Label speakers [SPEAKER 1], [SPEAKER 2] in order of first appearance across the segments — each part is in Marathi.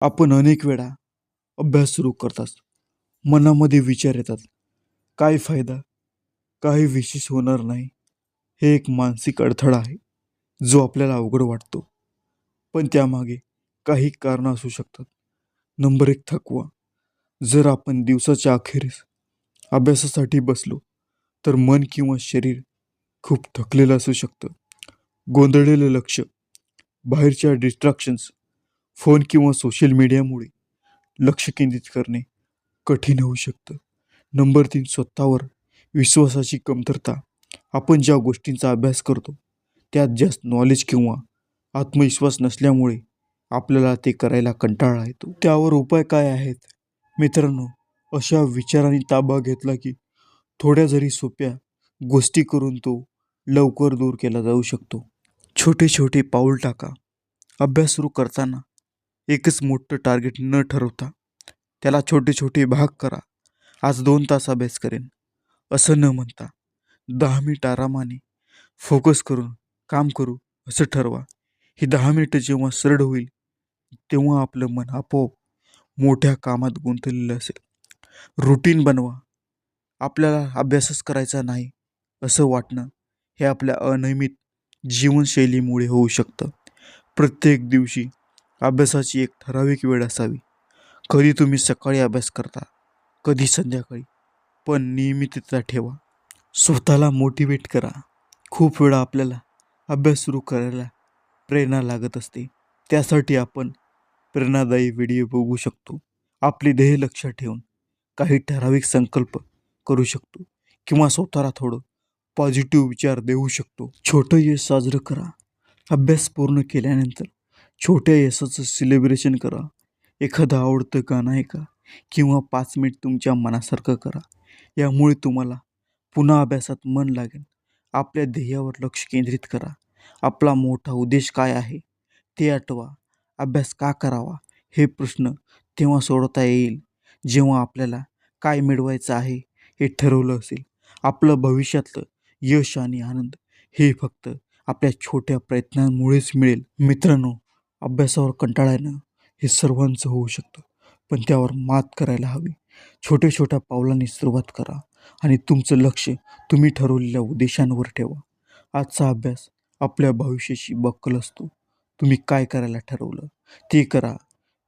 [SPEAKER 1] आपण अनेक वेळा अभ्यास सुरू करतात. मनामध्ये विचार येतात. काय फायदा? काही विशेष होणार नाही. हे एक मानसिक अडथळा आहे जो आपल्याला अवघड वाटतो. पण त्यामागे काही कारणं असू शकतात. नंबर एक थकवा. जर आपण दिवसाच्या अखेरीस अभ्यासासाठी बसलो तर मन किंवा शरीर खूप थकलेलं असू शकतं. गोंधळलेलं लक्ष बाहेरच्या डिस्ट्रॅक्शन्स फोन किंवा सोशल मीडियामुळे लक्ष केंद्रित करणे कठीण होऊ शकतं. नंबर तीन स्वतःवर विश्वासाची कमतरता. आपण ज्या गोष्टींचा अभ्यास करतो त्यात जास्त नॉलेज किंवा आत्मविश्वास नसल्यामुळे आपल्याला ते करायला कंटाळा येतो. त्यावर उपाय काय आहेत? मित्रांनो अशा विचारांनी ताबा घेतला की थोड्या जरी सोप्या गोष्टी करून तो लवकर दूर केला जाऊ शकतो. छोटे छोटे पाऊल टाका. अभ्यास सुरू करताना एकच मोठं टार्गेट न ठरवता त्याला छोटे छोटे भाग करा. आज दोन तास अभ्यास करेन. असं न म्हणता दहा मिनिट आरामाने फोकस करून काम करू असं ठरवा. ही दहा मिनिटं जेव्हा सरळ होईल तेव्हा आपलं मन आपोआप मोठ्या कामात गुंतलेलं असेल. रुटीन बनवा. आपल्याला अभ्यासच करायचा नाही असं वाटणं हे आपल्या अनियमित जीवनशैलीमुळे होऊ शकतं. प्रत्येक दिवशी अभ्यासाची एक ठराविक वेळ असावी. कधी तुम्ही सकाळी अभ्यास करता कधी संध्याकाळी. पण नियमितता ठेवा. स्वतःला मोटिवेट करा. खूप वेळा आपल्याला अभ्यास सुरू करायला प्रेरणा लागत असते. त्यासाठी आपण प्रेरणादायी व्हिडिओ बघू शकतो. आपले ध्येय लक्षात ठेवून काही ठराविक संकल्प करू शकतो. किंवा स्वतःला थोडं पॉझिटिव्ह विचार देऊ शकतो. छोटं यश साजरं करा. अभ्यास पूर्ण केल्यानंतर छोट्या यशाचं सेलिब्रेशन करा. एखादं आवडतं गाणं ऐका किंवा पाच मिनिट तुमच्या मनासारखं करा. यामुळे तुम्हाला पुन्हा अभ्यासात मन लागेल. आपल्या ध्येयावर लक्ष केंद्रित करा. आपला मोठा उद्देश काय आहे? ते आठवा. अभ्यास का करावा? हे प्रश्न तेव्हा सोडवता येईल. जेव्हा आपल्याला काय मिळवायचं आहे हे ठरवलं असेल. आपलं भविष्यातलं यश आणि आनंद हे फक्त आपल्या छोट्या प्रयत्नांमुळेच मिळेल. मित्रांनो अभ्यासावर कंटाळा येणं हे सर्वांचं होऊ शकतं पण त्यावर मात करायला हवी. छोट्या छोट्या पावलांनी सुरुवात करा आणि तुमचं लक्ष तुम्ही ठरवलेल्या उद्देशांवर ठेवा. आजचा अभ्यास आपल्या भविष्याशी बक्कल असतो. तुम्ही काय करायला ठरवलं ते करा.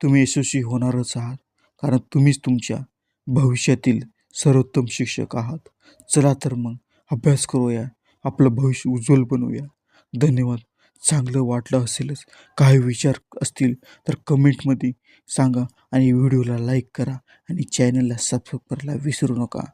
[SPEAKER 1] तुम्ही यशस्वी होणारच आहात कारण तुम्हीच तुमच्या भविष्यातील सर्वोत्तम शिक्षक आहात. चला तर मग अभ्यास करूया आपलं भविष्य उज्ज्वल बनवूया. धन्यवाद. चांगलं वाटलं असेलच. काही विचार असतील तर कमेंटमध्ये सांगा आणि व्हिडिओला लाईक करा आणि चॅनलला सबस्क्राईब करायला विसरू नका.